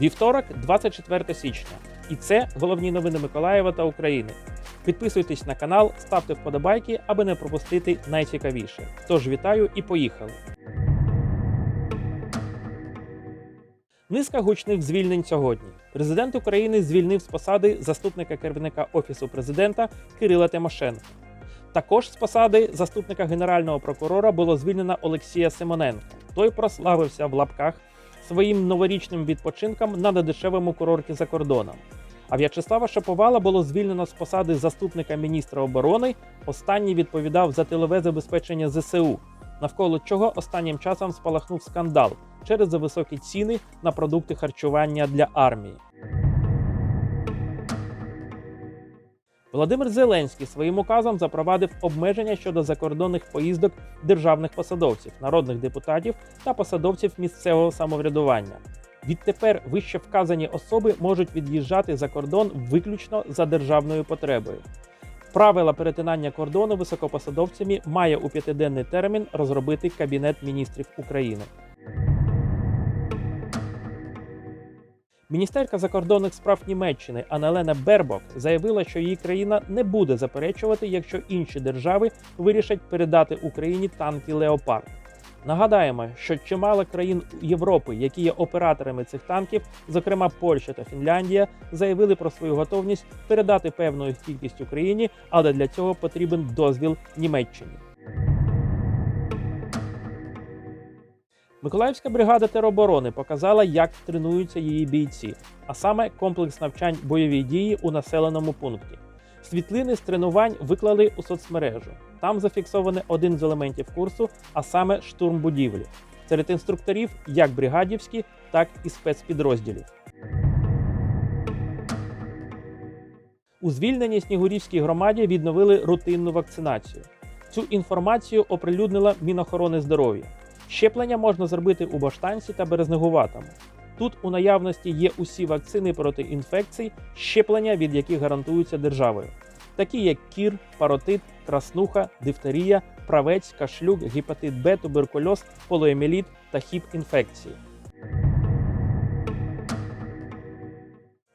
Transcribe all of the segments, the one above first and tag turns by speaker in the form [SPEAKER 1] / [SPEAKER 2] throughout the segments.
[SPEAKER 1] Вівторок, 24 січня. І це головні новини Миколаєва та України. Підписуйтесь на канал, ставте вподобайки, аби не пропустити найцікавіше. Тож вітаю і поїхали. Низка гучних звільнень сьогодні. Президент України звільнив з посади заступника керівника офісу президента Кирила Тимошенка. Також з посади заступника генерального прокурора було звільнено Олексія Симоненка. Той прославився в лапках своїм новорічним відпочинком на недешевому курорті за кордоном. А В'ячеслава Шаповала було звільнено з посади заступника міністра оборони. Останній відповідав за тилове забезпечення ЗСУ, навколо чого останнім часом спалахнув скандал через зависокі ціни на продукти харчування для армії. Володимир Зеленський своїм указом запровадив обмеження щодо закордонних поїздок державних посадовців, народних депутатів та посадовців місцевого самоврядування. Відтепер вище вказані особи можуть від'їжджати за кордон виключно за державною потребою. Правила перетинання кордону високопосадовцями має у п'ятиденний термін розробити Кабінет міністрів України. Міністерка закордонних справ Німеччини Анелена Бербок заявила, що її країна не буде заперечувати, якщо інші держави вирішать передати Україні танки Леопард. Нагадаємо, що чимало країн Європи, які є операторами цих танків, зокрема Польща та Фінляндія, заявили про свою готовність передати певну кількість Україні, але для цього потрібен дозвіл Німеччині. Миколаївська бригада тероборони показала, як тренуються її бійці, а саме комплекс навчань бойові дії у населеному пункті. Світлини з тренувань виклали у соцмережу. Там зафіксований один з елементів курсу, а саме штурм будівлі. Серед інструкторів як бригадівські, так і спецпідрозділів. У звільненій Снігурівській громаді відновили рутинну вакцинацію. Цю інформацію оприлюднила Мінохорони здоров'я. Щеплення можна зробити у Баштанці та Березнегуватому. Тут у наявності є усі вакцини проти інфекцій, щеплення від яких гарантуються державою, такі як кір, паротит, краснуха, дифтерія, правець, кашлюк, гепатит Б, туберкульоз, поліоміеліт та хіп-інфекції.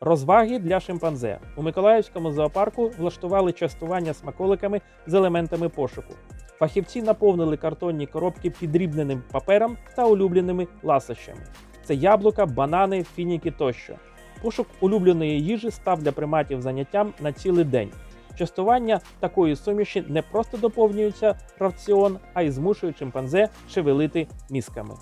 [SPEAKER 1] Розваги для шимпанзе у Миколаївському зоопарку влаштували частування смаколиками з елементами пошуку. Фахівці наповнили картонні коробки підрібненим папером та улюбленими ласощами. Це яблука, банани, фініки тощо. Пошук улюбленої їжі став для приматів заняттям на цілий день. Частування такої суміші не просто доповнюється раціон, а й змушує чимпанзе шевелити мізками.